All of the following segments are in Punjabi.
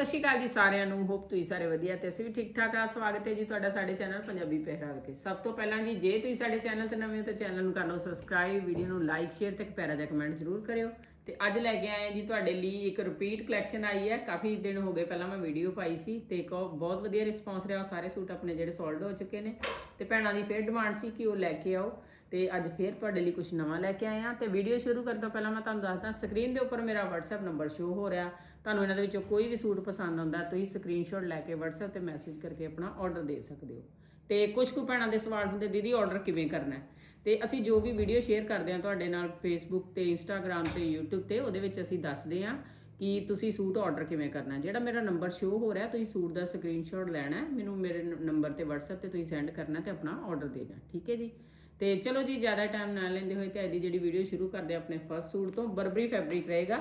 ਸਤਿ ਸ਼੍ਰੀ ਅਕਾਲ ਜੀ ਸਾਰਿਆਂ ਨੂੰ ਹੋਪ ਤੁਸੀਂ ਸਾਰੇ ਵਧੀਆ ਤੇ ਅਸੀਂ ਵੀ ਠੀਕ ਠਾਕ ਆ। ਸਵਾਗਤ ਹੈ ਜੀ ਤੁਹਾਡਾ ਸਾਡੇ ਚੈਨਲ ਪੰਜਾਬੀ ਪਹਿਰਾਵੇ ਤੇ। ਸਭ ਤੋਂ ਪਹਿਲਾਂ ਜੀ, ਜੇ ਤੁਸੀਂ ਸਾਡੇ ਚੈਨਲ ਤੇ ਨਵੇਂ ਹੋ ਤਾਂ ਚੈਨਲ ਨੂੰ ਕਰ ਲਓ ਸਬਸਕ੍ਰਾਈਬ ਵੀਡੀਓ ਨੂੰ ਲਾਈਕ ਸ਼ੇਅਰ ਤੇ ਇੱਕ ਪਿਆਰਾ ਜਿਹਾ ਕਮੈਂਟ ਜ਼ਰੂਰ ਕਰਿਓ। ਤੇ ਅੱਜ ਲੈ ਕੇ ਆਏ ਜੀ ਤੁਹਾਡੇ ਲਈ ਇੱਕ ਰਿਪੀਟ ਕਲੈਕਸ਼ਨ ਆਈ ਹੈ। ਕਾਫੀ ਦਿਨ ਹੋ ਗਏ ਪਹਿਲਾਂ ਮੈਂ ਵੀਡੀਓ ਪਾਈ ਸੀ ਤੇ ਇੱਕ ਬਹੁਤ ਵਧੀਆ ਰਿਸਪੌਂਸ ਰਿਹਾ। ਉਹ ਸਾਰੇ ਸੂਟ ਆਪਣੇ ਜਿਹੜੇ ਸੋਲਡ ਹੋ ਚੁੱਕੇ ਨੇ। ਤੇ ਭੈਣਾਂ ਦੀ ਫੇਰ ਡਿਮਾਂਡ ਸੀ ਕਿ ਉਹ ਲੈ ਕੇ ਆਓ। ਤੇ ਅੱਜ ਫੇਰ ਤੁਹਾਡੇ ਲਈ ਕੁਝ ਨਵਾਂ ਲੈ ਕੇ ਆਏ ਹਾਂ। ਤੇ ਵੀਡੀਓ ਸ਼ੁਰੂ ਕਰਨ ਤੋਂ ਪਹਿਲਾਂ ਮੈਂ ਤੁਹਾਨੂੰ ਦੱਸਦਾ ਸਕਰੀਨ ਦੇ ਉੱਪਰ ਮੇਰਾ WhatsApp ਨੰਬਰ ਸ਼ੋ ਹੋ ਰਿਹਾ। ਤੁਹਾਨੂੰ ਇਹਨਾਂ ਦੇ ਵਿੱਚੋਂ ਕੋਈ ਵੀ ਸੂਟ ਪਸੰਦ ਆਉਂਦਾ, ਤੁਸੀਂ ਸਕਰੀਨਸ਼ਾਟ ਲੈ ਕੇ WhatsApp ਤੇ ਮੈਸੇਜ ਕਰਕੇ ਆਪਣਾ ਆਰਡਰ ਦੇ ਸਕਦੇ ਹੋ। ਤੇ ਕੁਝ ਕੁ ਭੈਣਾਂ ਦੇ ਸਵਾਲ ਹੁੰਦੇ, ਦੀਦੀ ਆਰਡਰ ਕਿਵੇਂ ਕਰਨਾ ਹੈ? ਤੇ ਅਸੀਂ ਜੋ ਵੀ ਵੀਡੀਓ ਸ਼ੇਅਰ ਕਰਦੇ ਹਾਂ ਤੁਹਾਡੇ ਨਾਲ Facebook ਤੇ, Instagram ਤੇ, YouTube ਤੇ, ਉਹਦੇ ਵਿੱਚ ਅਸੀਂ ਦੱਸਦੇ ਹਾਂ ਕਿ ਤੁਸੀਂ ਸੂਟ ਆਰਡਰ ਕਿਵੇਂ ਕਰਨਾ ਜਿਹੜਾ ਮੇਰਾ ਨੰਬਰ ਸ਼ੋ ਹੋ ਰਿਹਾ, ਤੁਸੀਂ ਸੂਟ ਦਾ ਸਕਰੀਨਸ਼ਾਟ ਲੈਣਾ ਮੈਨੂੰ ਮੇਰੇ ਨੰਬਰ ਤੇ WhatsApp ਤੇ ਤੁਸੀਂ ਸੈਂਡ ਕਰਨਾ ਤੇ ਆਪਣਾ ਆਰਡਰ ਦੇਣਾ ਠੀਕ ਹੈ ਜੀ? ਤੇ ਚਲੋ ਜੀ, ਜ਼ਿਆਦਾ ਟਾਈਮ ਨਾ ਲੈਂਦੇ ਹੋਏ ਤੇ ਅੱਜ ਦੀ ਜਿਹੜੀ ਵੀਡੀਓ ਸ਼ੁਰੂ ਕਰਦੇ ਹਾਂ, ਆਪਣੇ ਫਸਟ ਸੂਟ ਤੋਂ ਬਰਬਰੀ ਫੈਬਰਿਕ ਰਹੇਗਾ।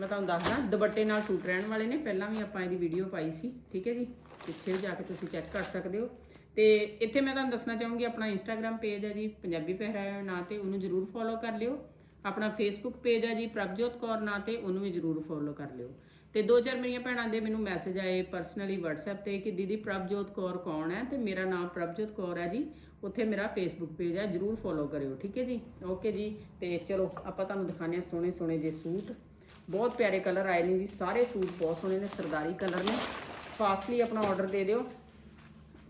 ਮੈਂ ਤੁਹਾਨੂੰ ਦੱਸਦਾ, ਦੁਪੱਟੇ ਨਾਲ ਸੂਟ ਰਹਿਣ ਵਾਲੇ ਨੇ। ਪਹਿਲਾਂ ਵੀ ਆਪਾਂ ਇਹਦੀ ਵੀਡੀਓ ਪਾਈ ਸੀ, ਠੀਕ ਹੈ ਜੀ? ਪਿੱਛੇ ਵੀ ਜਾ ਕੇ ਤੁਸੀਂ ਚੈੱਕ ਕਰ ਸਕਦੇ ਹੋ। ਤੇ ਇੱਥੇ ਮੈਂ ਤੁਹਾਨੂੰ ਦੱਸਣਾ ਚਾਹੂੰਗੀ, ਆਪਣਾ ਇੰਸਟਾਗ੍ਰam ਪੇਜ ਹੈ ਜੀ, ਪੰਜਾਬੀ ਪਹਿਰਾਵੇ ਨਾਂ ਤੇ, ਉਹਨੂੰ ਜਰੂਰ ਫੋਲੋ ਕਰ ਲਿਓ। ਆਪਣਾ ਫੇਸਬੁੱਕ ਪੇਜ ਹੈ ਜੀ, ਪ੍ਰਭਜੋਤ ਕੌਰ ਨਾਂ ਤੇ, ਉਹਨੂੰ ਵੀ ਜਰੂਰ ਫੋਲੋ ਕਰ ਲਿਓ। ਤੇ ਦੋ ਚਾਰ ਮੇਰੀਆਂ ਭੈਣਾਂ ਦੇ ਮੈਨੂੰ ਮੈਸੇਜ ਆਏ ਪਰਸਨਲੀ WhatsApp ਤੇ ਕਿ ਦੀਦੀ ਪ੍ਰਭਜੋਤ ਕੌਰ ਕੌਣ ਹੈ? ਤੇ ਮੇਰਾ ਨਾਮ ਪ੍ਰਭਜੋਤ ਕੌਰ ਹੈ ਜੀ। ਉੱਥੇ ਮੇਰਾ ਫੇਸਬੁੱਕ ਪੇਜ ਹੈ, ਜਰੂਰ ਫੋਲੋ ਕਰਿਓ, ਠੀਕ ਹੈ ਜੀ? ਓਕੇ ਜੀ, ਤੇ ਚਲੋ, ਆਪਾਂ ਤੁਹਾਨੂੰ ਦਿਖਾਉਂਦੇ ਹਾਂ ਸੋਹਣੇ ਸੋਹਣੇ ਜੇ ਸੂਟ। ਬਹੁਤ ਪਿਆਰੇ ਕਲਰ ਆਏ ਨੇ ਜੀ, ਸਾਰੇ ਸੂਟ ਬਹੁਤ ਸੋਹਣੇ ਨੇ, ਸਰਦਾਰੀ ਕਲਰ ਨੇ। ਫਾਸਟਲੀ ਆਪਣਾ ਆਰਡਰ ਦੇ ਦਿਓ।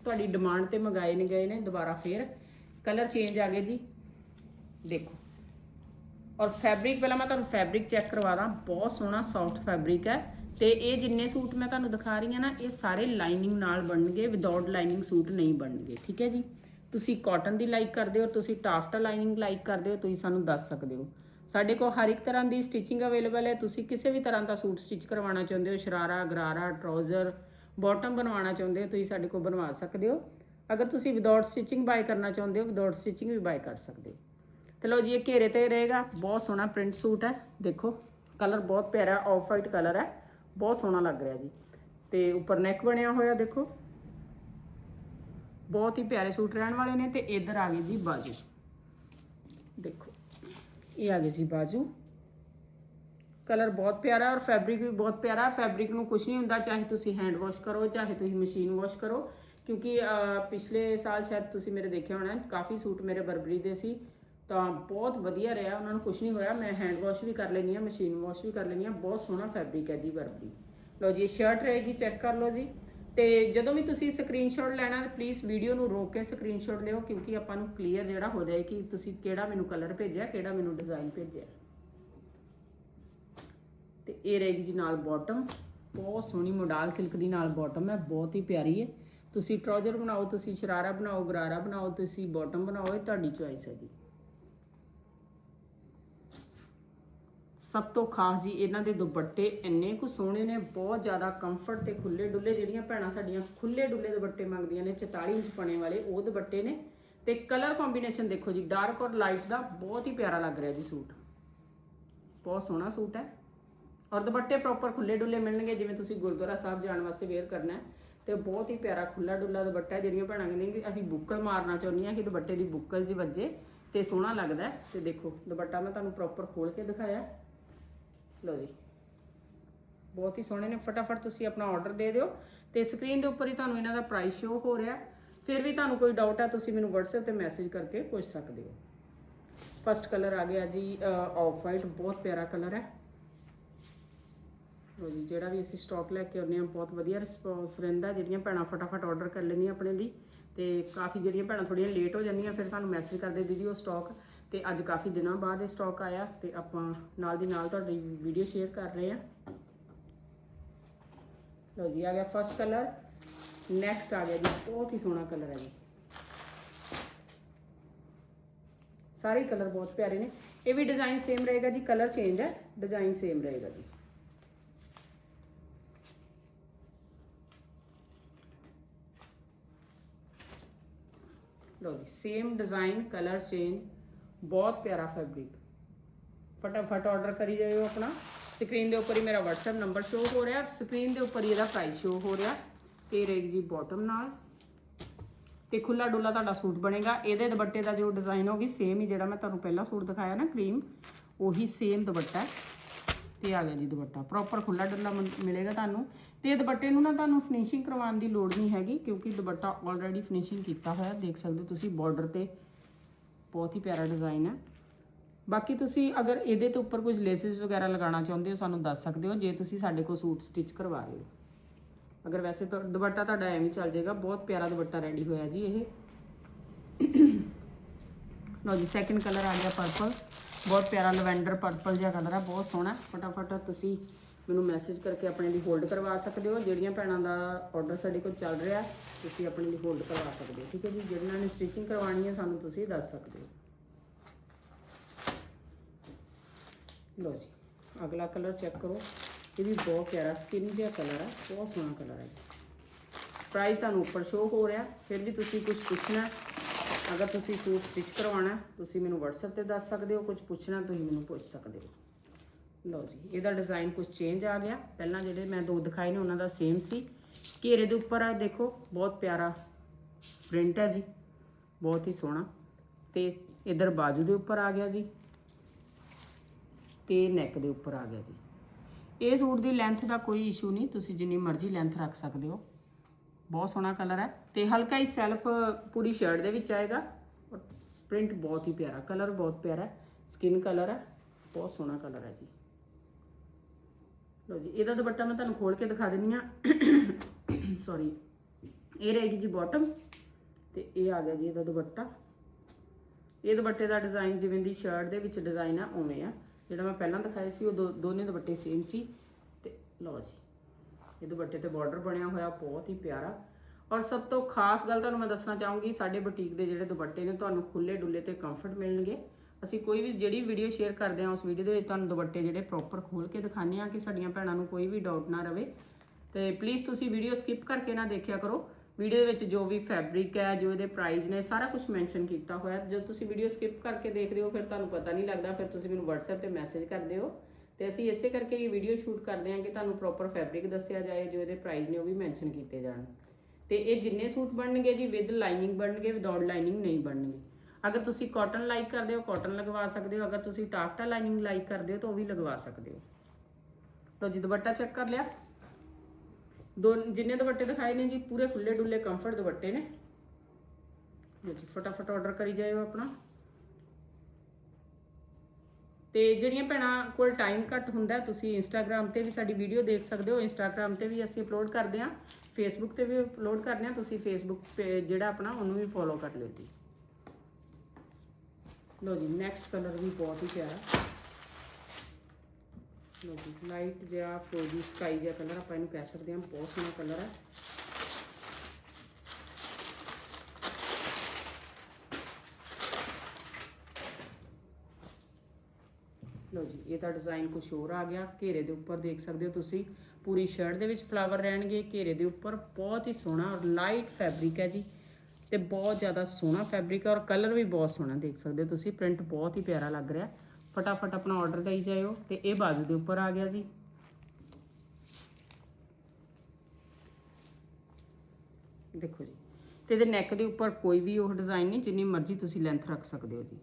ਤੁਹਾਡੀ ਡਿਮਾਂਡ ਤੇ ਮੰਗਾਏ ਨੇ ਗਏ ਨੇ, ਦੁਬਾਰਾ ਫੇਰ। ਕਲਰ ਚੇਂਜ ਆ ਗਏ ਜੀ। ਦੇਖੋ। ਔਰ ਫੈਬਰਿਕ ਪਹਿਲਾਂ ਮੈਂ ਤੁਹਾਨੂੰ ਫੈਬਰਿਕ ਚੈੱਕ ਕਰਵਾ ਦਾਂ। ਬਹੁਤ ਸੋਹਣਾ ਸੌਫਟ ਫੈਬਰਿਕ ਹੈ। ਤੇ ਇਹ ਜਿੰਨੇ ਸੂਟ ਮੈਂ ਤੁਹਾਨੂੰ ਦਿਖਾ ਰਹੀ ਹਾਂ ਨਾ, ਇਹ ਸਾਰੇ ਲਾਈਨਿੰਗ ਨਾਲ ਬਣਨਗੇ ਵਿਦਆਊਟ ਲਾਈਨਿੰਗ ਸੂਟ ਨਹੀਂ ਬਣਨਗੇ। ਠੀਕ ਹੈ ਜੀ? ਤੁਸੀਂ ਕਾਟਨ ਦੀ ਲਾਈਕ ਕਰਦੇ ਹੋ, ਤੁਸੀਂ ਟਾਫਟਾ ਲਾਈਨਿੰਗ ਲਾਈਕ ਕਰਦੇ ਹੋ, ਤੁਸੀਂ ਸਾਨੂੰ ਦੱਸ ਸਕਦੇ ਹੋ। ਸਾਡੇ ਕੋਲ ਹਰ ਇੱਕ ਤਰ੍ਹਾਂ ਦੀ ਸਟਿਚਿੰਗ ਅਵੇਲੇਬਲ ਹੈ। ਤੁਸੀਂ ਕਿਸੇ ਵੀ ਤਰ੍ਹਾਂ ਦਾ ਸੂਟ ਸਟਿਚ ਕਰਵਾਉਣਾ ਚਾਹੁੰਦੇ ਹੋ, ਸ਼ਰਾਰਾ, ਗਰਾਰਾ ਟਰਾਊਜ਼ਰ ਬਾਟਮ ਬਣਵਾਉਣਾ ਚਾਹੁੰਦੇ ਹੋ, ਤੁਸੀਂ ਸਾਡੇ ਕੋਲ ਬਣਵਾ ਸਕਦੇ ਹੋ। ਅਗਰ ਤੁਸੀਂ ਵਿਦਆਊਟ ਸਟਿਚਿੰਗ ਬਾਈ ਕਰਨਾ ਚਾਹੁੰਦੇ ਹੋ ਵਿਦਆਊਟ ਸਟਿਚਿੰਗ ਵੀ ਬਾਈ ਕਰ ਸਕਦੇ ਹੋ। ਤੇ ਲਓ ਜੀ, ਇਹ ਘੇਰੇ ਤੇ ਰਹੇਗਾ। ਬਹੁਤ ਸੋਹਣਾ ਪ੍ਰਿੰਟ ਸੂਟ ਹੈ। ਦੇਖੋ ਕਲਰ ਬਹੁਤ ਪਿਆਰਾ ਆਫ ਵਾਈਟ ਕਲਰ ਹੈ। ਬਹੁਤ ਸੋਹਣਾ ਲੱਗ ਰਿਹਾ ਜੀ। ਤੇ ਉੱਪਰ ਨੈਕ ਬਣਿਆ ਹੋਇਆ, ਦੇਖੋ। ਬਹੁਤ ਹੀ ਪਿਆਰੇ ਸੂਟ ਰਹਿਣ ਵਾਲੇ ਨੇ ਤੇ ਇਧਰ ਆ ਗਏ ਜੀ ਬਾਜੂ। ਦੇਖੋ। ਇਹ ਆ ਗਈ ਸੀ ਬਾਜੂ। ਕਲਰ ਬਹੁਤ ਪਿਆਰਾ ਔਰ ਫੈਬਰਿਕ ਵੀ ਬਹੁਤ ਪਿਆਰਾ। ਫੈਬਰਿਕ ਨੂੰ ਕੁਝ ਨਹੀਂ ਹੁੰਦਾ, ਚਾਹੇ ਤੁਸੀਂ ਹੈਂਡ ਵਾਸ਼ ਕਰੋ, ਚਾਹੇ ਤੁਸੀਂ ਮਸ਼ੀਨ ਵਾਸ਼ ਕਰੋ। ਕਿਉਂਕਿ ਪਿਛਲੇ ਸਾਲ ਸ਼ਾਇਦ ਤੁਸੀਂ ਮੇਰੇ ਦੇਖਿਆ ਹੋਣਾ, ਕਾਫੀ ਸੂਟ ਮੇਰੇ ਬਰਬਰੀ ਦੇ ਸੀ। ਤਾਂ ਬਹੁਤ ਵਧੀਆ ਰਿਹਾ, ਉਹਨਾਂ ਨੂੰ ਕੁਝ ਨਹੀਂ ਹੋਇਆ। ਮੈਂ ਹੈਂਡ ਵਾਸ਼ ਵੀ ਕਰ ਲੈਣੀ ਆ ਮਸ਼ੀਨ ਵਾਸ਼ ਵੀ ਕਰ ਲੈਣੀ ਆ ਬਹੁਤ ਸੋਹਣਾ ਫੈਬਰਿਕ ਹੈ ਜੀ ਬਰਬਰੀ। ਲਓ ਜੀ, ਇਹ ਸ਼ਰਟ ਰਹੇਗੀ ਚੈੱਕ ਕਰ ਲਓ ਜੀ। ਤੇ ਜਦੋਂ ਵੀ ਤੁਸੀਂ ਸਕਰੀਨਸ਼ਾਟ ਲੈਣਾ ਪਲੀਜ਼ ਵੀਡੀਓ ਨੂੰ ਰੋਕ ਕੇ ਸਕਰੀਨਸ਼ਾਟ ਲਿਓ, ਕਿਉਂਕਿ ਆਪਾਂ ਨੂੰ ਕਲੀਅਰ ਜਿਹੜਾ ਹੋ ਜਾਏ ਕਿ ਤੁਸੀਂ ਕਿਹੜਾ ਮੈਨੂੰ ਕਲਰ ਭੇਜਿਆ, ਕਿਹੜਾ ਮੈਨੂੰ ਡਿਜ਼ਾਈਨ ਭੇਜਿਆ। ਤੇ ਇਹ ਰਹੇਗੀ ਜੀ ਨਾਲ ਬਾਟਮ ਬਹੁਤ ਸੋਹਣੀ ਮੋਡਲ ਸਿਲਕ ਦੀ ਨਾਲ ਬਾਟਮ ਹੈ, ਬਹੁਤ ਹੀ ਪਿਆਰੀ ਹੈ। ਤੁਸੀਂ ਟਰਾਊਜ਼ਰ ਬਣਾਓ, ਤੁਸੀਂ ਸ਼ਰਾਰਾ ਬਣਾਓ, ਗਰਾਰਾ ਬਣਾਓ, ਤੁਸੀਂ ਬਾਟਮ ਬਣਾਓ, ਇਹ ਤੁਹਾਡੀ ਚੋਇਸ ਹੈ ਜੀ। ਸਭ ਤੋਂ ਖਾਸ ਜੀ ਇਹਨਾਂ ਦੇ ਦੁਪੱਟੇ ਇੰਨੇ ਕੁ ਸੋਹਣੇ ਨੇ, ਬਹੁਤ ਜ਼ਿਆਦਾ ਕੰਫਰਟ ਤੇ ਖੁੱਲੇ ਡੁੱਲੇ ਜਿਹੜੀਆਂ ਭੈਣਾਂ ਸਾਡੀਆਂ ਖੁੱਲੇ ਡੁੱਲੇ ਦੁਪੱਟੇ ਮੰਗਦੀਆਂ ਨੇ 44 ਇੰਚ ਪਣੇ ਵਾਲੇ ਉਹ ਦੁਪੱਟੇ ਨੇ ਤੇ ਕਲਰ ਕੰਬੀਨੇਸ਼ਨ ਦੇਖੋ ਜੀ ਡਾਰਕ ਔਰ ਲਾਈਟ ਦਾ ਬਹੁਤ ਹੀ ਪਿਆਰਾ ਲੱਗ ਰਿਹਾ ਜੀ ਸੂਟ। ਬਹੁਤ ਸੋਹਣਾ ਸੂਟ ਹੈ। ਔਰ ਦੁਪੱਟੇ ਪ੍ਰੋਪਰ ਖੁੱਲੇ ਡੁੱਲੇ ਮਿਲਣਗੇ, ਜਿਵੇਂ ਤੁਸੀਂ ਗੁਰਦੁਆਰਾ ਸਾਹਿਬ ਜਾਣ ਵਾਸਤੇ ਵੇਅਰ ਕਰਨਾ ਹੈ, ਤੇ ਬਹੁਤ ਹੀ ਪਿਆਰਾ ਖੁੱਲਾ ਡੁੱਲਾ ਦੁਪੱਟਾ ਜਿਹੜੀਆਂ ਭੈਣਾਂ ਕਹਿੰਦੀਆਂ ਕਿ ਅਸੀਂ ਬੁੱਕਲ ਮਾਰਨਾ ਚਾਹੁੰਦੀਆਂ ਕਿ ਦੁਪੱਟੇ ਦੀ ਬੁੱਕਲ ਜੀ ਵੱਜੇ ਤੇ ਸੋਹਣਾ ਲੱਗਦਾ ਹੈ। ਤੇ ਦੇਖੋ, ਦੁਪੱਟਾ ਮੈਂ ਤੁਹਾਨੂੰ ਪ੍ਰੋਪਰ ਖੋਲ ਕੇ ਦਿਖਾਇਆ। ਲਓ ਜੀ। ਬਹੁਤ ਹੀ ਸੋਹਣੇ ਨੇ। ਫਟਾਫਟ ਤੁਸੀਂ ਆਪਣਾ ਆਰਡਰ ਦੇ ਦਿਓ ਤੇ ਸਕਰੀਨ ਦੇ ਉੱਪਰ ਹੀ ਤੁਹਾਨੂੰ ਇਹਨਾਂ ਦਾ ਪ੍ਰਾਈਸ ਸ਼ੋ ਹੋ ਰਿਹਾ। ਫਿਰ ਵੀ ਤੁਹਾਨੂੰ ਕੋਈ ਡਾਊਟ ਹੈ ਤੁਸੀਂ ਮੈਨੂੰ WhatsApp ਤੇ ਮੈਸੇਜ ਕਰਕੇ ਪੁੱਛ ਸਕਦੇ ਹੋ। ਫਸਟ ਕਲਰ ਆ ਗਿਆ ਜੀ ਆਫ ਵਾਈਟ ਬਹੁਤ ਪਿਆਰਾ ਕਲਰ ਹੈ। ਲੋ ਜੀ, ਜਿਹੜਾ ਵੀ ਅਸੀਂ ਸਟਾਕ ਲੈ ਕੇ ਆਉਂਦੇ ਹਾਂ, ਬਹੁਤ ਵਧੀਆ ਰਿਸਪੌਂਸ ਰਹਿੰਦਾ। ਜਿਹੜੀਆਂ ਭੈਣਾਂ ਫਟਾਫਟ ਆਰਡਰ ਕਰ ਲੈਂਦੀਆਂ ਆਪਣੇ ਲਈ ਤੇ ਕਾਫੀ ਜਿਹੜੀਆਂ ਭੈਣਾਂ ਥੋੜੀਆਂ ਲੇਟ ਹੋ ਜਾਂਦੀਆਂ, ਫਿਰ ਸਾਨੂੰ ਮੈਸੇਜ ਕਰਦੇ, ਦੀਦੀ, ਉਹ ਸਟਾਕ ਤੇ ਅੱਜ ਕਾਫੀ ਦਿਨਾਂ ਬਾਅਦ ਇਹ ਸਟਾਕ ਆਇਆ ਤੇ ਆਪਾਂ ਨਾਲ ਦੀ ਨਾਲ ਤੁਹਾਡੀ ਵੀਡੀਓ ਸ਼ੇਅਰ ਕਰ ਰਹੇ ਹਾਂ। ਲੋ ਜੀ, ਆ ਗਿਆ ਫਸਟ ਕਲਰ ਨੈਕਸਟ ਆ ਗਿਆ ਜੀ, ਬਹੁਤ ਹੀ ਸੋਹਣਾ ਕਲਰ ਹੈ ਜੀ। ਸਾਰੇ ਕਲਰ ਬਹੁਤ ਪਿਆਰੇ ਨੇ। ਇਹ ਵੀ ਡਿਜ਼ਾਈਨ ਸੇਮ ਰਹੇਗਾ ਜੀ ਕਲਰ ਚੇਂਜ ਹੈ ਡਿਜ਼ਾਈਨ ਸੇਮ ਰਹੇਗਾ ਜੀ। ਲੋ ਜੀ ਸੇਮ ਡਿਜ਼ਾਈਨ ਕਲਰ ਚੇਂਜ ਬਹੁਤ ਪਿਆਰਾ ਫੈਬਰਿਕ ਫਟਾਫਟ ਆਰਡਰ ਕਰੀ ਜਾਇਓ ਆਪਣਾ। ਸਕਰੀਨ ਦੇ ਉੱਪਰ ਹੀ ਮੇਰਾ WhatsApp ਨੰਬਰ ਸ਼ੋ ਹੋ ਰਿਹਾ। ਸਕਰੀਨ ਦੇ ਉੱਪਰ ਹੀ ਇਹਦਾ ਪ੍ਰਾਈਸ ਸ਼ੋ ਹੋ ਰਿਹਾ। ਤੇ ਰਹੇਗੀ ਜੀ ਬਾਟਮ ਨਾਲ। ਤੇ ਖੁੱਲਾ ਡੁੱਲਾ ਤੁਹਾਡਾ ਸੂਟ ਬਣੇਗਾ। ਇਹਦੇ ਦੁਪੱਟੇ ਦਾ ਜੋ ਡਿਜ਼ਾਈਨ ਉਹ ਵੀ ਸੇਮ ਹੀ ਜਿਹੜਾ ਮੈਂ ਤੁਹਾਨੂੰ ਪਹਿਲਾਂ ਸੂਟ ਦਿਖਾਇਆ ਨਾ ਕਰੀਮ ਉਹੀ ਸੇਮ ਦੁਪੱਟਾ। ਹੈ ਤੇ ਆ ਗਿਆ ਜੀ ਦੁਪੱਟਾ। ਪ੍ਰੋਪਰ ਖੁੱਲਾ ਡੁੱਲਾ ਮਿਲ- ਮਿਲੇਗਾ ਤੁਹਾਨੂੰ। ਤੇ ਦੁਪੱਟੇ ਨੂੰ ਨਾ ਤੁਹਾਨੂੰ ਫਿਨਿਸ਼ਿੰਗ ਕਰਵਾਉਣ ਦੀ ਲੋੜ ਨਹੀਂ ਹੈਗੀ, ਕਿਉਂਕਿ ਦੁਪੱਟਾ ਆਲਰੇਡੀ ਫਿਨਿਸ਼ਿੰਗ ਕੀਤਾ ਹੋਇਆ। ਦੇਖ ਸਕਦੇ ਹੋ ਤੁਸੀਂ ਬਾਰਡਰ ਤੇ ਬਹੁਤ ਹੀ ਪਿਆਰਾ ਡਿਜ਼ਾਈਨ ਹੈ। ਬਾਕੀ ਤੁਸੀਂ ਅਗਰ ਇਹਦੇ ਤੇ ਉੱਪਰ ਕੁਝ ਲੇਸਿਸ ਵਗੈਰਾ ਲਗਾਉਣਾ ਚਾਹੁੰਦੇ ਹੋ, ਸਾਨੂੰ ਦੱਸ ਸਕਦੇ ਹੋ, ਜੇ ਤੁਸੀਂ ਸਾਡੇ ਕੋਲ ਸੂਟ ਸਟਿਚ ਕਰਵਾ ਰਹੇ ਹੋ। ਅਗਰ ਵੈਸੇ ਤਾਂ ਦੁਪੱਟਾ ਤੁਹਾਡਾ ਐਵੇਂ ਹੀ ਚੱਲ ਜਾਏਗਾ, ਬਹੁਤ ਪਿਆਰਾ ਦੁਪੱਟਾ ਰੈਡੀ ਹੋਇਆ ਜੀ ਇਹ। ਲਓ ਜੀ ਸੈਕਿੰਡ ਕਲਰ ਆ ਗਿਆ ਪਰਪਲ ਬਹੁਤ ਪਿਆਰਾ ਲਵੈਂਡਰ ਪਰਪਲ ਜਿਹਾ ਕਲਰ ਆ, ਬਹੁਤ ਸੋਹਣਾ। ਫਟਾਫਟ ਤੁਸੀਂ ਮੈਨੂੰ ਮੈਸੇਜ ਕਰਕੇ ਆਪਣੇ ਲਈ ਹੋਲਡ ਕਰਵਾ ਸਕਦੇ ਹੋ। ਜਿਹੜੀਆਂ ਭੈਣਾਂ ਦਾ ਆਰਡਰ ਸਾਡੇ ਕੋਲ ਚੱਲ ਰਿਹਾ, ਤੁਸੀਂ ਆਪਣੇ ਲਈ ਹੋਲਡ ਕਰਵਾ ਸਕਦੇ ਹੋ। ਠੀਕ ਹੈ ਜੀ? ਜਿਹਨਾਂ ਨੇ ਸਟਿਚਿੰਗ ਕਰਵਾਉਣੀ ਹੈ, ਸਾਨੂੰ ਤੁਸੀਂ ਦੱਸ ਸਕਦੇ ਹੋ। ਲਓ ਜੀ, ਅਗਲਾ ਕਲਰ ਚੈੱਕ ਕਰੋ। ਇਹ ਵੀ ਬਹੁਤ ਪਿਆਰਾ ਸਕਿਨ ਜਿਹਾ ਕਲਰ ਹੈ ਬਹੁਤ ਸੋਹਣਾ ਕਲਰ ਹੈ ਪ੍ਰਾਈਸ ਤੁਹਾਨੂੰ ਉੱਪਰ ਸ਼ੋ ਹੋ ਰਿਹਾ। ਫਿਰ ਵੀ ਤੁਸੀਂ ਕੁਝ ਪੁੱਛਣਾ, ਅਗਰ ਤੁਸੀਂ ਸੂਟ ਸਟਿਚ ਕਰਵਾਉਣਾ, ਤੁਸੀਂ ਮੈਨੂੰ WhatsApp ਤੇ ਦੱਸ ਸਕਦੇ ਹੋ। ਕੁਝ ਪੁੱਛਣਾ, ਤੁਸੀਂ ਮੈਨੂੰ ਪੁੱਛ ਸਕਦੇ ਹੋ। ਲਓ ਜੀ, ਇਹਦਾ ਡਿਜ਼ਾਈਨ ਕੁਝ ਚੇਂਜ ਆ ਗਿਆ। ਪਹਿਲਾਂ ਜਿਹੜੇ ਮੈਂ ਦੋ ਦਿਖਾਏ ਨੇ, ਉਹਨਾਂ ਦਾ ਸੇਮ ਸੀ। ਘੇਰੇ ਦੇ ਉੱਪਰ ਆ, ਦੇਖੋ, ਬਹੁਤ ਪਿਆਰਾ ਪ੍ਰਿੰਟ ਹੈ ਜੀ, ਬਹੁਤ ਹੀ ਸੋਹਣਾ। ਤੇ ਇਧਰ ਬਾਜੂ ਦੇ ਉੱਪਰ ਆ ਗਿਆ ਜੀ, ਤੇ ਨੈਕ ਦੇ ਉੱਪਰ ਆ ਗਿਆ ਜੀ। ਇਹ ਸੂਟ ਦੀ ਲੈਂਥ ਦਾ ਕੋਈ ਇਸ਼ੂ ਨਹੀਂ, ਤੁਸੀਂ ਜਿੰਨੀ ਮਰਜ਼ੀ ਲੈਂਥ ਰੱਖ ਸਕਦੇ ਹੋ। ਬਹੁਤ ਸੋਹਣਾ ਕਲਰ ਹੈ। ਤੇ ਹਲਕਾ ਹੀ ਸੈਲਫ ਪੂਰੀ ਸ਼ਰਟ ਦੇ ਵਿੱਚ ਆਏਗਾ। ਔਰ ਪ੍ਰਿੰਟ ਬਹੁਤ ਹੀ ਪਿਆਰਾ ਕਲਰ ਬਹੁਤ ਪਿਆਰਾ ਹੈ। ਸਕਿਨ ਕਲਰ ਹੈ। ਬਹੁਤ ਸੋਹਣਾ ਕਲਰ ਹੈ ਜੀ। ਲੋ ਜੀ, ਇਹਦਾ ਦੁਪੱਟਾ ਮੈਂ ਤੁਹਾਨੂੰ ਖੋਲ ਕੇ ਦਿਖਾ ਦਿੰਨੀ ਆ ਸੌਰੀ ਇਹ ਰਹੇਗੀ ਜੀ ਬਾਟਮ ਤੇ ਇਹ ਆ ਗਿਆ ਜੀ ਇਹਦਾ ਦੁਪੱਟਾ। ਇਹ ਦੁਪੱਟੇ ਦਾ ਡਿਜ਼ਾਈਨ ਜਿਵੇਂ ਦੀ ਸ਼ਰਟ ਦੇ ਵਿੱਚ ਡਿਜ਼ਾਈਨ ਆ, ਉਵੇਂ ਆ। ਜਿਹੜਾ ਮੈਂ ਪਹਿਲਾਂ ਦਿਖਾਇਆ ਸੀ, ਉਹ ਦੋ- ਦੋਨੇ ਦੁਪੱਟੇ ਸੇਮ ਸੀ। ਤੇ ਲਓ ਜੀ, ਇਹ ਦੁਪੱਟੇ ਤੇ ਬਾਰਡਰ ਬਣਿਆ ਹੋਇਆ, ਬਹੁਤ ਹੀ ਪਿਆਰਾ। ਔਰ ਸਭ ਤੋਂ ਖਾਸ ਗੱਲ ਤੁਹਾਨੂੰ ਮੈਂ ਦੱਸਣਾ ਚਾਹੂੰਗੀ, ਸਾਡੇ ਬੁਟੀਕ ਦੇ ਜਿਹੜੇ ਦੁਪੱਟੇ ਨੇ, ਤੁਹਾਨੂੰ ਖੁੱਲੇ ਡੁੱਲੇ ਤੇ ਕੰਫਰਟ ਮਿਲਣਗੇ। ਅਸੀਂ ਕੋਈ ਵੀ ਜਿਹੜੀ ਵੀਡੀਓ ਸ਼ੇਅਰ ਕਰਦੇ ਹਾਂ ਉਸ ਵੀਡੀਓ ਦੇ ਵਿੱਚ ਤੁਹਾਨੂੰ ਦੁਪੱਟੇ ਜਿਹੜੇ ਪ੍ਰੋਪਰ ਖੋਲ ਕੇ ਦਿਖਾਉਂਦੇ ਹਾਂ ਕਿ ਸਾਡੀਆਂ ਭੈਣਾਂ ਨੂੰ ਕੋਈ ਵੀ ਡਾਊਟ ਨਾ ਰਵੇ। ਤੇ ਪਲੀਜ਼ ਤੁਸੀਂ ਵੀਡੀਓ ਸਕਿਪ ਕਰਕੇ ਨਾ ਦੇਖਿਆ ਕਰੋ। ਵੀਡੀਓ ਦੇ ਵਿੱਚ ਜੋ ਵੀ ਫੈਬਰਿਕ ਹੈ, ਜੋ ਇਹਦੇ ਪ੍ਰਾਈਸ ਨੇ, ਸਾਰਾ ਕੁਝ ਮੈਂਸ਼ਨ ਕੀਤਾ ਹੋਇਆ। ਹੈ। ਜਦੋਂ ਤੁਸੀਂ ਵੀਡੀਓ ਸਕਿਪ ਕਰਕੇ ਦੇਖਦੇ ਹੋ, ਫਿਰ ਤੁਹਾਨੂੰ ਪਤਾ ਨਹੀਂ ਲੱਗਦਾ। ਫਿਰ ਤੁਸੀਂ ਮੈਨੂੰ WhatsApp ਤੇ ਮੈਸੇਜ ਕਰਦੇ ਹੋ। ਤੇ ਅਸੀਂ ਇਸੇ ਕਰਕੇ ਇਹ ਵੀਡੀਓ ਸ਼ੂਟ ਕਰਦੇ ਹਾਂ ਕਿ ਤੁਹਾਨੂੰ ਪ੍ਰੋਪਰ ਫੈਬਰਿਕ ਦੱਸਿਆ ਜਾਏ, ਜੋ ਇਹਦੇ ਪ੍ਰਾਈਸ ਨੇ ਉਹ ਵੀ ਮੈਂਸ਼ਨ ਕੀਤੇ ਜਾਣ। ਤੇ ਇਹ ਜਿੰਨੇ ਸੂਟ ਬਣਨਗੇ ਜੀ ਵਿਦ ਲਾਈਨਿੰਗ ਬਣਨਗੇ ਵਿਦਆਊਟ ਲਾਈਨਿੰਗ ਨਹੀਂ ਬਣਨਗੇ। ਅਗਰ ਤੁਸੀਂ ਕਾਟਨ ਲਾਈਕ ਕਰਦੇ ਹੋ ਕਾਟਨ ਲਗਵਾ ਸਕਦੇ ਹੋ, ਅਗਰ ਤੁਸੀਂ ਟਾਫਟਾ ਲਾਈਨਿੰਗ ਲਾਈਕ ਕਰਦੇ ਹੋ, ਤਾਂ ਉਹ ਵੀ ਲਗਵਾ ਸਕਦੇ ਹੋ। ਲੋ ਜੀ, ਦੁਪੱਟਾ ਚੈੱਕ ਕਰ ਲਿਆ। ਦੋ, ਜਿੰਨੇ ਦੁਪੱਟੇ ਦਿਖਾਏ ਨੇ ਜੀ, ਪੂਰੇ ਖੁੱਲੇ ਡੁੱਲੇ ਕੰਫਰਟ ਦੁਪੱਟੇ ਨੇ। ਲਓ ਜੀ, ਫਟਾਫਟ ਆਰਡਰ ਕਰੀ ਜਾਇਓ ਆਪਣਾ। ਤੇ ਜਿਹੜੀਆਂ ਭੈਣਾਂ ਕੋਲ ਟਾਈਮ ਘੱਟ ਹੁੰਦਾ, ਤੁਸੀਂ ਇੰਸਟਾਗ੍ਰam ਤੇ ਵੀ ਸਾਡੀ ਵੀਡੀਓ ਦੇਖ ਸਕਦੇ ਹੋ। ਇੰਸਟਾਗ੍ਰam ਤੇ ਵੀ ਅਸੀਂ ਅਪਲੋਡ ਕਰਦੇ ਹਾਂ। ਫੇਸਬੁੱਕ ਤੇ ਵੀ ਅਪਲੋਡ ਕਰਦੇ ਹਾਂ। ਤੁਸੀਂ ਫੇਸਬੁੱਕ ਪੇਜ ਜਿਹੜਾ ਆਪਣਾ, ਉਹਨੂੰ ਵੀ ਫੋਲੋ ਕਰ ਲਿਓ ਜੀ। ਲੋ ਜੀ ਨੈਕਸਟ ਕਲਰ ਵੀ ਬਹੁਤ ਹੀ ਪਿਆਰਾ। ਲੋ ਜੀ ਲਾਈਟ ਜਿਹਾ ਫਰੋਜ਼ੀ ਸਕਾਈ ਜਿਹਾ ਕਲਰ ਆਪਾਂ ਇਹਨੂੰ ਕਹਿ ਸਕਦੇ ਹਾਂ, ਬਹੁਤ ਸੋਹਣਾ ਕਲਰ ਹੈ। ਲੋ ਜੀ ਇਹ ਤਾਂ ਡਿਜ਼ਾਈਨ ਕੁਝ ਹੋਰ ਆ ਗਿਆ। ਘੇਰੇ ਦੇ ਉੱਪਰ ਦੇਖ ਸਕਦੇ ਹੋ ਤੁਸੀਂ, ਪੂਰੀ ਸ਼ਰਟ ਦੇ ਵਿੱਚ ਫਲਾਵਰ ਰਹਿਣਗੇ। ਘੇਰੇ ਦੇ ਉੱਪਰ ਬਹੁਤ ਹੀ ਸੋਹਣਾ ਔਰ ਲਾਈਟ ਫੈਬਰਿਕ ਹੈ ਜੀ। ਤੇ ਬਹੁਤ ਜ਼ਿਆਦਾ ਸੋਹਣਾ ਫੈਬਰਿਕ ਹੈ ਔਰ ਕਲਰ ਵੀ ਬਹੁਤ ਸੋਹਣਾ ਦੇਖ ਸਕਦੇ ਹੋ ਤੁਸੀਂ ਪ੍ਰਿੰਟ ਬਹੁਤ ਹੀ ਪਿਆਰਾ ਲੱਗ ਰਿਹਾ। ਫਟਾਫਟ ਆਪਣਾ ਆਰਡਰ ਦੇਈ ਜਾਇਓ ਤੇ ਇਹ ਬਾਜੂ ਦੇ ਉੱਪਰ ਆ ਗਿਆ ਜੀ। ਦੇਖੋ ਜੀ, ਤੇ ਇਹਦੇ ਨੈਕ ਦੇ ਉੱਪਰ ਕੋਈ ਵੀ ਉਹ ਡਿਜ਼ਾਈਨ ਨਹੀਂ, ਜਿੰਨੀ ਮਰਜ਼ੀ ਤੁਸੀਂ ਲੈਂਥ ਰੱਖ ਸਕਦੇ ਹੋ ਜੀ।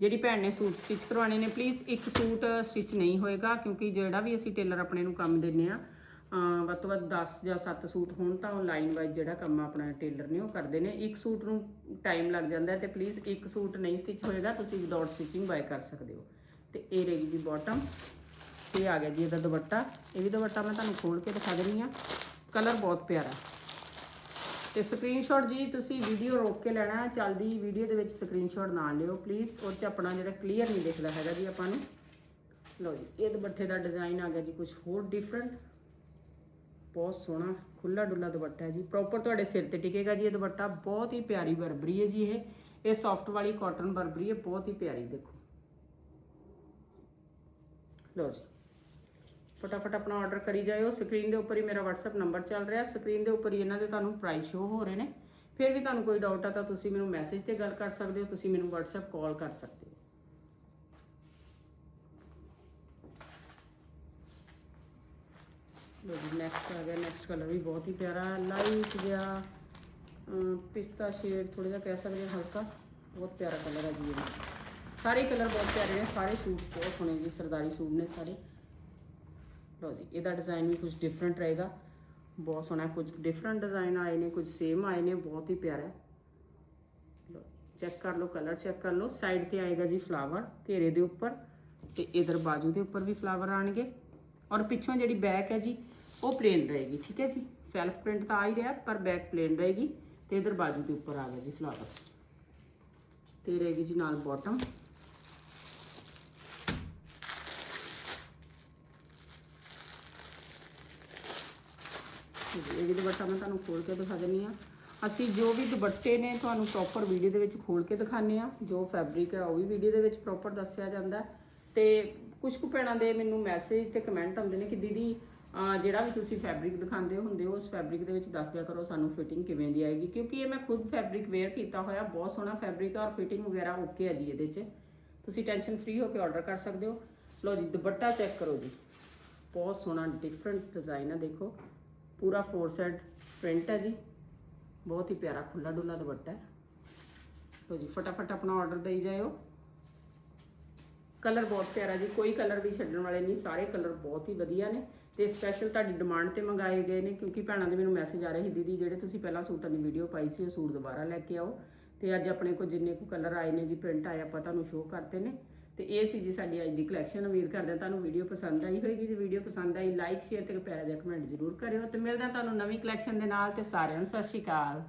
ਜਿਹੜੀ ਭੈਣ ਨੇ ਸੂਟ ਸਟਿਚ ਕਰਵਾਉਣੇ ਨੇ ਪਲੀਜ਼ ਇੱਕ ਸੂਟ ਸਟਿਚ ਨਹੀਂ ਹੋਏਗਾ, ਕਿਉਂਕਿ ਜਿਹੜਾ ਵੀ ਅਸੀਂ ਟੇਲਰ ਆਪਣੇ ਨੂੰ ਕੰਮ ਦਿੰਨੇ ਆ ਵੱਧ ਤੋਂ ਵੱਧ 10 ਜਾਂ 7 ਸੂਟ ਹੋਣ ਤਾਂ ਉਹ ਲਾਈਨ ਵਾਈਜ਼ ਜਿਹੜਾ ਕੰਮ ਆਪਣਾ ਟੇਲਰ ਨੇ ਉਹ ਕਰਦੇ ਨੇ। ਇੱਕ ਸੂਟ ਨੂੰ ਟਾਈਮ ਲੱਗ ਜਾਂਦਾ ਹੈ ਤੇ ਪਲੀਜ਼ ਇੱਕ ਸੂਟ ਨਹੀਂ ਸਟਿਚ ਹੋਏਗਾ, ਤੁਸੀਂ ਵਿਦਆਊਟ ਸਟਿਚਿੰਗ ਬਾਏ ਕਰ ਸਕਦੇ ਹੋ। ਤੇ ਇਹ ਰਹੇਗੀ ਜੀ ਬਾਟਮ ਤੇ ਆ ਗਿਆ ਜੀ ਇਹਦਾ ਦੁਪੱਟਾ। ਇਹ ਵੀ ਦੁਪੱਟਾ ਮੈਂ ਤੁਹਾਨੂੰ ਖੋਲ ਕੇ ਦਿਖਾ ਦਿੰਨੀ ਹਾਂ। ਕਲਰ ਬਹੁਤ ਪਿਆਰਾ। ਤੇ ਸਕਰੀਨਸ਼ਾਟ ਜੀ ਤੁਸੀਂ ਵੀਡੀਓ ਰੋਕ ਕੇ ਲੈਣਾ, ਚੱਲਦੀ ਵੀਡੀਓ ਦੇ ਵਿੱਚ ਸਕਰੀਨਸ਼ਾਟ ਨਾ ਲਿਓ ਪਲੀਜ਼ ਉਹ ਚ ਆਪਣਾ ਜਿਹੜਾ ਕਲੀਅਰ ਨਹੀਂ ਦਿਖਦਾ ਹੈਗਾ ਜੀ ਆਪਾਂ ਨੂੰ। ਲਓ ਜੀ, ਇਹ ਦੁਪੱਟੇ ਦਾ ਡਿਜ਼ਾਈਨ ਆ ਗਿਆ ਜੀ ਕੁਝ ਹੋਰ ਡਿਫਰੈਂਟ ਬਹੁਤ ਸੋਹਣਾ ਖੁੱਲਾ ਡੁੱਲਾ ਦੁਪੱਟਾ ਹੈ ਜੀ। ਪ੍ਰੋਪਰ ਤੁਹਾਡੇ ਸਿਰ ਤੇ ਟਿਕੇਗਾ ਜੀ ਇਹ ਦੁਪੱਟਾ। ਬਹੁਤ ਹੀ ਪਿਆਰੀ ਬਰਬਰੀ ਹੈ ਜੀ ਇਹ। ਇਹ ਸੌਫਟ ਵਾਲੀ ਕਾਟਨ ਬਰਬਰੀ ਹੈ, ਬਹੁਤ ਹੀ ਪਿਆਰੀ, ਦੇਖੋ। ਲਓ ਜੀ। ਫਟਾਫਟ ਆਪਣਾ ਆਰਡਰ ਕਰੀ ਜਾਇਓ। ਸਕਰੀਨ ਦੇ ਉੱਪਰ ਹੀ ਮੇਰਾ WhatsApp ਨੰਬਰ ਚੱਲ ਰਿਹਾ। ਸਕਰੀਨ ਦੇ ਉੱਪਰ ਹੀ ਇਹਨਾਂ ਦੇ ਤੁਹਾਨੂੰ ਪ੍ਰਾਈਸ ਸ਼ੋ ਹੋ ਰਹੇ ਨੇ। ਫਿਰ ਵੀ ਤੁਹਾਨੂੰ ਕੋਈ ਡਾਊਟ ਆ ਤਾਂ ਤੁਸੀਂ ਮੈਨੂੰ ਮੈਸੇਜ ਤੇ ਗੱਲ ਕਰ ਸਕਦੇ ਹੋ, ਤੁਸੀਂ ਮੈਨੂੰ WhatsApp ਕਾਲ ਕਰ ਸਕਦੇ ਹੋ। ਲੋ ਜੀ ਨੈਕਸਟ ਆ ਗਿਆ ਨੈਕਸਟ ਕਲਰ ਵੀ ਬਹੁਤ ਹੀ ਪਿਆਰਾ ਲਾਈਟ ਜਿਹਾ ਪਿਸਤਾ ਸ਼ੇਡ ਥੋੜਾ ਜਿਹਾ ਕਹਿ ਸਕਦੇ ਹਾਂ ਹਲਕਾ ਬਹੁਤ ਪਿਆਰਾ ਕਲਰ ਹੈ ਜੀ ਇਹ ਸਾਰੇ ਕਲਰ ਬਹੁਤ ਪਿਆਰੇ ਨੇ ਸਾਰੇ ਸੂਟ ਬਹੁਤ ਸੋਹਣੇ ਜੀ ਸਰਦਾਰੀ ਸੂਟ ਨੇ ਸਾਰੇ ਲਓ ਜੀ ਇਹਦਾ ਡਿਜ਼ਾਈਨ ਵੀ ਕੁਝ ਡਿਫਰੈਂਟ ਰਹੇਗਾ ਬਹੁਤ ਸੋਹਣਾ ਕੁਝ ਡਿਫਰੈਂਟ ਡਿਜ਼ਾਈਨ ਆਏ ਨੇ ਕੁਝ ਸੇਮ ਆਏ ਨੇ ਬਹੁਤ ਹੀ ਪਿਆਰਾ ਹੈ। ਲਓ ਚੈੱਕ ਕਰ ਲਓ ਕਲਰ ਚੈੱਕ ਕਰ ਲਓ ਸਾਈਡ ਤੇ ਆਏਗਾ ਜੀ ਫਲਾਵਰ ਘੇਰੇ ਦੇ ਉੱਪਰ ਤੇ ਇਧਰ ਬਾਜੂ ਦੇ ਉੱਪਰ ਵੀ ਫਲਾਵਰ ਆਣਗੇ ਔਰ ਪਿੱਛੋਂ ਜਿਹੜੀ ਬੈਕ ਹੈ ਜੀ ਉਹ ਪਲੇਨ ਰਹੇਗੀ ਠੀਕ ਹੈ ਜੀ। ਸੈਲਫ ਪ੍ਰਿੰਟ ਤਾਂ ਆ ਹੀ ਰਿਹਾ, ਪਰ ਬੈਕ ਪਲੇਨ ਰਹੇਗੀ ਤੇ ਇਧਰ ਬਾਜੂ ਦੇ ਉੱਪਰ ਆ ਗਿਆ ਜੀ ਫਲਾਵਰ ਤੇ ਰਹੇਗੀ ਜੀ ਨਾਲ ਬਾਟਮ ਇਹ ਵੀ ਦੁਪੱਟਾ ਮੈਂ ਤੁਹਾਨੂੰ ਖੋਲ ਕੇ ਦਿਖਾ ਦਿੰਨੀ ਆ ਅਸੀਂ ਜੋ ਵੀ ਦੁਪੱਟੇ ਨੇ ਤੁਹਾਨੂੰ ਪ੍ਰੋਪਰ ਵੀਡੀਓ ਦੇ ਵਿੱਚ ਖੋਲ ਕੇ ਦਿਖਾਣੇ ਆ ਜੋ ਫੈਬਰਿਕ ਹੈ, ਉਹ ਵੀ ਵੀਡੀਓ ਦੇ ਵਿੱਚ ਪ੍ਰੋਪਰ ਦੱਸਿਆ ਜਾਂਦਾ ਹੈ। ਤੇ ਕੁਝ ਕੁ ਭੈਣਾਂ ਦੇ ਮੈਨੂੰ ਮੈਸੇਜ ਤੇ ਕਮੈਂਟ ਆਉਂਦੇ ਨੇ ਕਿ ਦੀਦੀ ਜਿਹੜਾ ਵੀ ਤੁਸੀਂ ਫੈਬਰਿਕ ਦਿਖਾਉਂਦੇ ਹੁੰਦੇ ਹੋ, ਉਸ ਫੈਬਰਿਕ ਦੇ ਵਿੱਚ ਦੱਸ ਦਿਆ ਕਰੋ ਸਾਨੂੰ ਫਿਟਿੰਗ ਕਿਵੇਂ ਦੀ ਆਏਗੀ, ਕਿਉਂਕਿ ਇਹ ਮੈਂ ਖੁਦ ਫੈਬਰਿਕ ਵੇਅਰ ਕੀਤਾ ਹੋਇਆ, ਬਹੁਤ ਸੋਹਣਾ ਫੈਬਰਿਕ ਆ ਔਰ ਫਿਟਿੰਗ ਵਗੈਰਾ ਓਕੇ ਆ ਜੀ ਇਹਦੇ 'ਚ। ਤੁਸੀਂ ਟੈਨਸ਼ਨ ਫ੍ਰੀ ਹੋ ਕੇ ਆਰਡਰ ਕਰ ਸਕਦੇ ਹੋ। ਲਓ ਜੀ, ਦੁਪੱਟਾ ਚੈੱਕ ਕਰੋ ਜੀ। ਬਹੁਤ ਸੋਹਣਾ ਡਿਫਰੈਂਟ ਡਿਜ਼ਾਈਨ ਆ, ਦੇਖੋ। ਪੂਰਾ ਫੋਰ ਸਾਈਡ ਪ੍ਰਿੰਟ ਹੈ ਜੀ। ਬਹੁਤ ਹੀ ਪਿਆਰਾ ਖੁੱਲਾ ਡੁੱਲਾ ਦੁਪੱਟਾ ਹੈ। ਲਓ ਜੀ, ਫਟਾਫਟ ਆਪਣਾ ਆਰਡਰ ਦੇਈ ਜਾਇਓ। ਕਲਰ ਬਹੁਤ ਪਿਆਰਾ ਜੀ, ਕੋਈ ਕਲਰ ਵੀ ਛੱਡਣ ਵਾਲੇ ਨਹੀਂ, ਸਾਰੇ ਕਲਰ ਬਹੁਤ ਹੀ ਵਧੀਆ ਨੇ ਤੇ ਸਪੈਸ਼ਲ ਤੁਹਾਡੀ ਡਿਮਾਂਡ ਤੇ ਮੰਗਾਏ ਗਏ ਨੇ ਕਿਉਂਕਿ ਭੈਣਾਂ ਦੇ ਮੈਨੂੰ ਮੈਸੇਜ ਆ ਰਹੇ ਸੀ, ਦੀਦੀ, ਜਿਹੜੇ ਤੁਸੀਂ ਪਹਿਲਾਂ ਸੂਟਾਂ ਦੀ ਵੀਡੀਓ ਪਾਈ ਸੀ, ਉਹ ਸੂਟ ਦੁਬਾਰਾ ਲੈ ਕੇ ਆਓ। ਤੇ ਅੱਜ ਆਪਣੇ ਕੋਲ ਜਿੰਨੇ ਕੁ ਕਲਰ ਆਏ ਨੇ ਜੀ ਪ੍ਰਿੰਟ ਆਏ, ਆਪਾਂ ਤੁਹਾਨੂੰ ਸ਼ੋਅ ਕਰਤੇ ਨੇ। ਤੇ ਇਹ ਸੀ ਜੀ ਸਾਡੀ ਅੱਜ ਦੀ ਕਲੈਕਸ਼ਨ ਉਮੀਦ ਕਰਦੇ ਹਾਂ ਤੁਹਾਨੂੰ ਵੀਡੀਓ ਪਸੰਦ ਆਈ ਹੋਵੇਗੀ ਜੇ। ਵੀਡੀਓ ਪਸੰਦ ਆਈ ਲਾਈਕ ਸ਼ੇਅਰ ਤੇ ਪਿਆਰਾ ਜਿਹਾ ਕਮੈਂਟ ਜ਼ਰੂਰ ਕਰਿਓ ਤੇ ਮਿਲਦਾ ਤੁਹਾਨੂੰ ਨਵੀਂ ਕਲੈਕਸ਼ਨ ਦੇ ਨਾਲ ਤੇ ਸਾਰਿਆਂ ਨੂੰ ਸਤਿ ਸ਼੍ਰੀ ਅਕਾਲ।